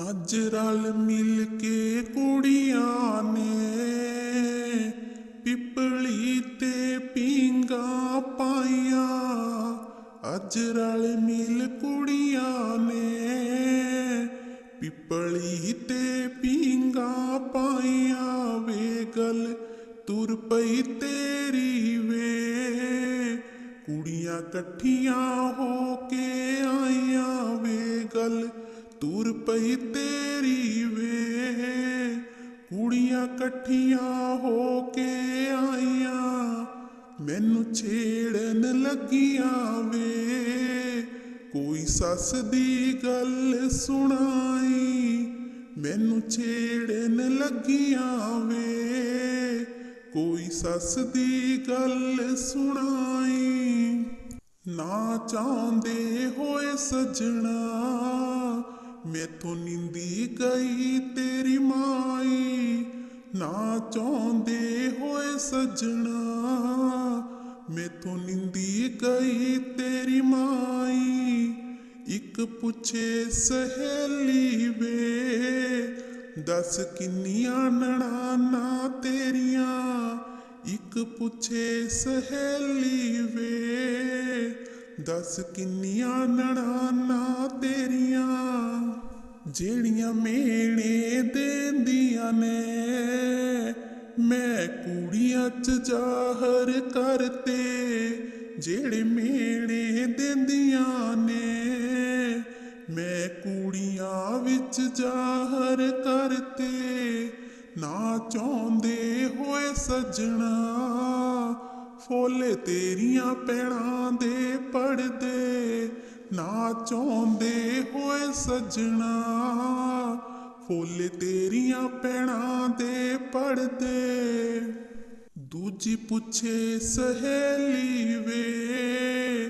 ਅੱਜ ਰਲ ਮਿਲ ਕੇ ਕੁੜੀਆਂ ਨੇ ਪਿਪਲੀ ਤੇ ਪੀਂਗਾ ਪਾਈਆਂ। ਅੱਜ ਰਲ ਮਿਲ ਕੁੜੀਆਂ ਨੇ ਪਿਪਲੀ ਤੇ ਪੀਂਗਾ ਪਾਈਆਂ। ਵੇ ਗੱਲ ਤੁਰ ਪਈ ਤੇਰੀ ਵੇ। ਕੁੜੀਆਂ ਇਕੱਠੀਆਂ ਹੋ ਕੇ ਆਈਆਂ। ਵੇ ਗੱਲ ਤੁਰ ਪਈ ਤੇਰੀ ਵੇ। ਕੁੜੀਆਂ ਇਕੱਠੀਆਂ ਹੋ ਕੇ ਆਈਆਂ, ਮੈਨੂੰ ਛੇੜਨ ਲੱਗੀਆਂ ਵੇ। ਕੋਈ ਸੱਸ ਦੀ ਗੱਲ ਸੁਣਾਈ, ਮੈਨੂੰ ਛੇੜਨ ਲੱਗੀਆਂ ਵੇ। ਕੋਈ ਸੱਸ ਦੀ ਗੱਲ ਸੁਣਾਈ, ਨਾ ਚਾਹੁੰਦੇ ਹੋਏ ਸਜਣਾ। ਮੈਥੋਂ ਨਿੰਦੀ ਗਈ ਤੇਰੀ ਮਾਈ। ਨਾ ਚਾਹੁੰਦੇ ਹੋਏ ਸਜਣਾ, ਮੈਥੋਂ ਨਿੰਦੀ ਗਈ ਤੇਰੀ ਮਾਈ। ਇੱਕ ਪੁੱਛੇ ਸਹੇਲੀ ਵੇ, ਦੱਸ ਕਿੰਨੀਆਂ ਨਣਾਨਾ ਤੇਰੀਆਂ। ਇੱਕ ਪੁੱਛੇ ਸਹੇਲੀ ਵੇ, ਦੱਸ ਕਿੰਨੀਆਂ ਨਣਾਨਾ ਤੇਰੀਆਂ। ਜਿਹੜੀਆਂ ਮੇਣੇ ਦਿੰਦੀਆਂ ਨੇ, ਮੈਂ ਕੁੜੀਆਂ ਚ ਜ਼ਾਹਰ ਕਰਤੇ। ਜਿਹੜੇ ਮੇਣੇ ਦਿੰਦੀਆਂ ਨੇ, ਮੈਂ ਕੁੜੀਆਂ ਵਿੱਚ ਜ਼ਾਹਰ ਕਰਤੇ। ਨਾ ਚਾਹੁੰਦੇ ਹੋਏ ਸਜਣਾ, ਫੁੱਲ ਤੇਰੀਆਂ ਪੈੜਾਂ ਦੇ ਪੜਦੇ ਨਾ ਚਾਹੁੰਦੇ ਹੋਏ ਸਜਣਾ, ਫੁੱਲ ਤੇਰੀਆਂ ਪੈੜਾਂ ਦੇ ਪੜਦੇ ਦੂਜੀ ਪੁੱਛੇ, ਸਹੇਲੀ ਵੇ,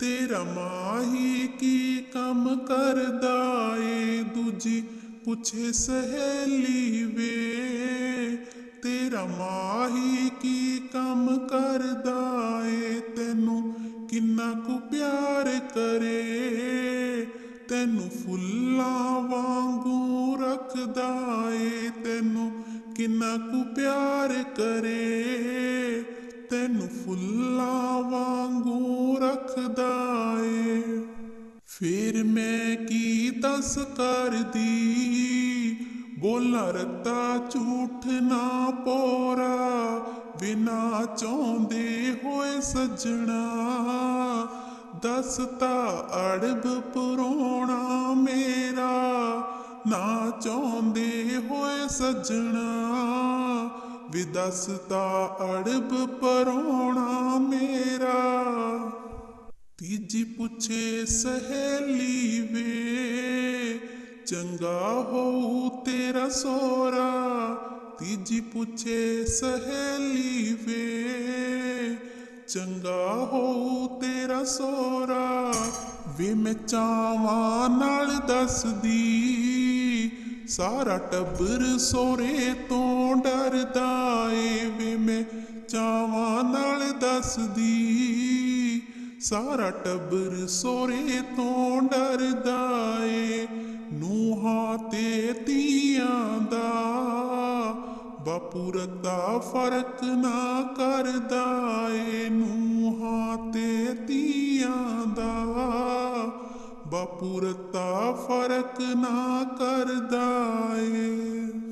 ਤੇਰਾ ਮਾਹੀ ਕੀ ਕੰਮ ਕਰਦਾ ਏ? ਦੂਜੀ ਪੁੱਛੇ, ਸਹੇਲੀ ਵੇ, ਤੇਰਾ ਮਾਹੀ ਕੀ ਕੰਮ ਕਰਦਾ ਏ? ਤੈਨੂੰ ਕਿੰਨਾ ਕੁ ਪਿਆਰ ਕਰੇ, ਤੈਨੂੰ ਫੁੱਲਾਂ ਵਾਂਗੂ ਰੱਖਦਾ ਏ, ਤੈਨੂੰ ਕਿੰਨਾ ਕੁ ਪਿਆਰ ਕਰੇ, ਤੈਨੂੰ ਫੁੱਲਾਂ ਵਾਂਗੂ ਰੱਖਦਾ ਏ। ਫਿਰ ਮੈਂ ਕੀ ਦੱਸ ਕਰਦੀ? ਬੋਲਾ ਰੱਤਾ ਝੂਠ ਨਾ ਪੋਰਾ, ਬਿਨਾ ਚਾਹੁੰਦੇ ਹੋਏ ਸੱਜਣਾ। ਦੱਸਤਾ ਅੜਬ ਪਰੋਣਾ ਮੇਰਾ, ਨਾ ਚਾਹੁੰਦੇ ਹੋਏ ਸੱਜਣਾ। ਵੀ ਦੱਸਤਾ ਅੜਬ ਪਰੋਣਾ ਮੇਰਾ। ਤੀਜੀ ਪੁੱਛੇ ਸਹੇਲੀ ਵੇ ਚੰਗਾ ਹੋਊ ਤੇਰਾ ਸੋਰਾ ਤੀਜੀ ਪੁੱਛੇ ਸਹੇਲੀ ਵੇ। ਚੰਗਾ ਹੋਊ ਤੇਰਾ ਸੋਰਾ ਵੇ ਮੈਂ ਚਾਵਾਂ ਨਾਲ ਦੱਸਦੀ। ਸਾਰਾ ਟੱਬਰ ਸੋਰੇ ਤੋਂ ਡਰਦਾ ਏ, ਵੇ ਮੈਂ ਚਾਵਾਂ ਨਾਲ ਦੱਸਦੀ। ਸਾਰਾ ਟੱਬਰ ਸੋਰੇ ਤੋਂ ਡਰਦਾ ਏ ਨੂਹਾਂ ਤੇ ਧੀਆਂ ਦਾ ਬਾਪੂ ਰੱਤਾ ਫ਼ਰਕ ਨਾ ਕਰਦਾ ਏ। ਨੂਹਾਂ ਤੇ ਧੀਆਂ ਦਾ ਬਾਪੂ ਰੱਤਾ ਫ਼ਰਕ ਨਾ ਕਰਦਾ ਏ।